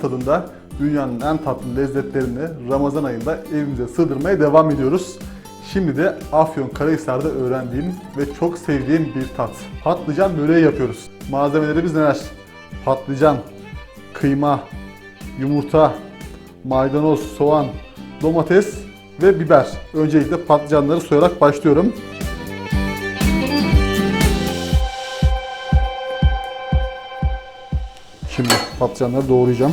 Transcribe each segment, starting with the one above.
tadında dünyanın en tatlı lezzetlerini Ramazan ayında evimize sığdırmaya devam ediyoruz. Şimdi de Afyon Karahisar'da öğrendiğim ve çok sevdiğim bir tat. Patlıcan böreği yapıyoruz. Malzemelerimiz neler? Patlıcan, kıyma, yumurta, maydanoz, soğan, domates ve biber. Öncelikle patlıcanları soyarak başlıyorum. Şimdi patlıcanları doğrayacağım.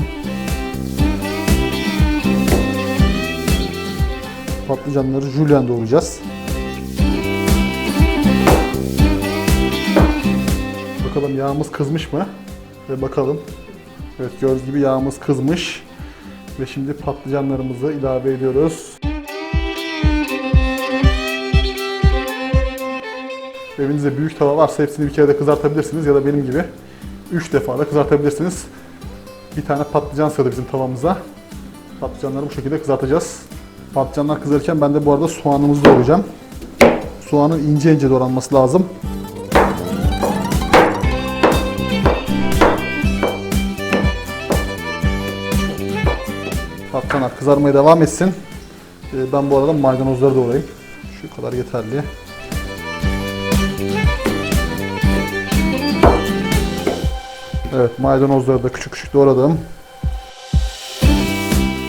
Patlıcanları jülyen doğrayacağız. Bakalım yağımız kızmış mı? Ve bakalım. Evet gördüğünüz gibi yağımız kızmış. Ve şimdi patlıcanlarımızı ilave ediyoruz. Evinizde büyük tava varsa hepsini bir kere de kızartabilirsiniz ya da benim gibi 3 defa da kızartabilirsiniz. Bir tane patlıcan sığdı bizim tavamıza. Patlıcanları bu şekilde kızartacağız. Patlıcanlar kızarırken ben de bu arada soğanımızı doğrayacağım. Soğanın ince ince doğranması lazım. Patlıcanlar kızarmaya devam etsin. Ee, Ben bu arada maydanozları doğrayayım. Şu kadar yeterli. Evet maydanozları da küçük küçük doğradım.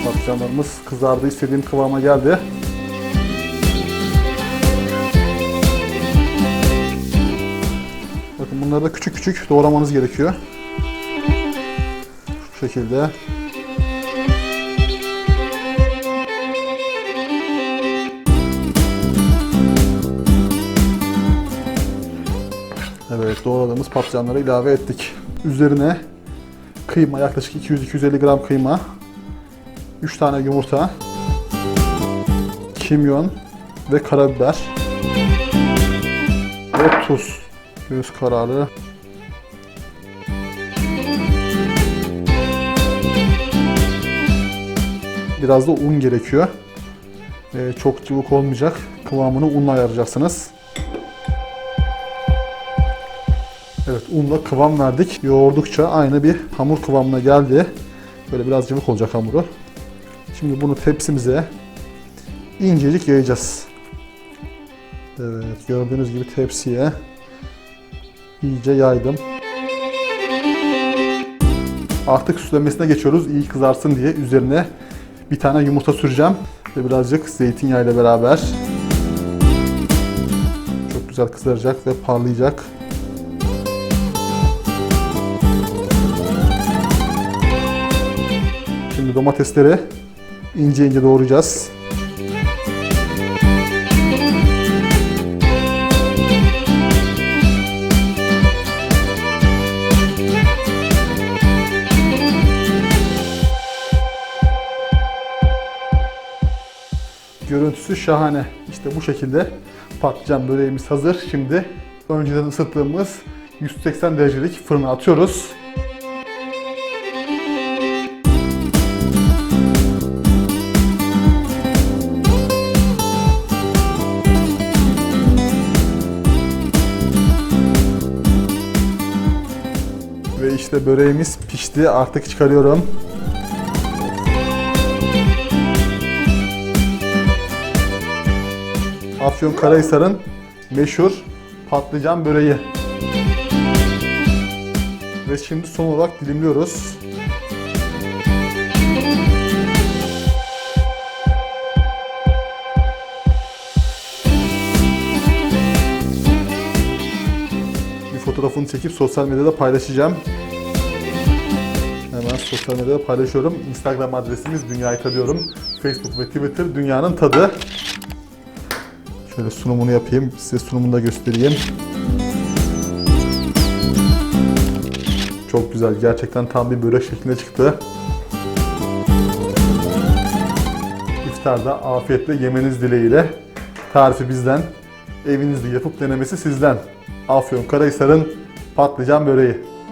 Patlıcanlarımız kızardı istediğim kıvama geldi. Bakın bunları da küçük küçük doğramanız gerekiyor. Şu şekilde. Evet doğradığımız patlıcanları ilave ettik. Üzerine kıyma yaklaşık 200-250 gram kıyma, 3 tane yumurta, kimyon ve karabiber ve tuz. Göz kararı. Biraz da un gerekiyor. Ee, çok cıvık olmayacak. Kıvamını unla ayaracaksınız. Evet unla kıvam verdik. Yoğurdukça aynı bir hamur kıvamına geldi. Böyle biraz cıvık olacak hamuru. Şimdi bunu tepsimize incecik yayacağız. Evet gördüğünüz gibi tepsiye iyice yaydım. Artık süslemesine geçiyoruz iyi kızarsın diye üzerine bir tane yumurta süreceğim ve birazcık zeytinyağı ile beraber çok güzel kızaracak ve parlayacak. Domatesleri ince ince doğrayacağız. Görüntüsü şahane. İşte bu şekilde patlıcan böreğimiz hazır. Şimdi önceden ısıttığımız 180 derecelik fırına atıyoruz. Ve işte böreğimiz pişti. Artık çıkarıyorum. Afyon Karahisar'ın meşhur patlıcan böreği. Ve şimdi son olarak dilimliyoruz. Fotoğrafını çekip sosyal medyada paylaşacağım. Hemen sosyal medyada paylaşıyorum. Instagram adresimiz Dünyayı Tadıyorum. Facebook ve Twitter Dünyanın Tadı. Şöyle sunumunu yapayım. Size sunumunu da göstereyim. Çok güzel. Gerçekten tam bir börek şeklinde çıktı. İftarda afiyetle yemeniz dileğiyle. Tarifi bizden. Evinizde yapıp denemesi sizden. Afyon Karahisar'ın patlıcan böreği.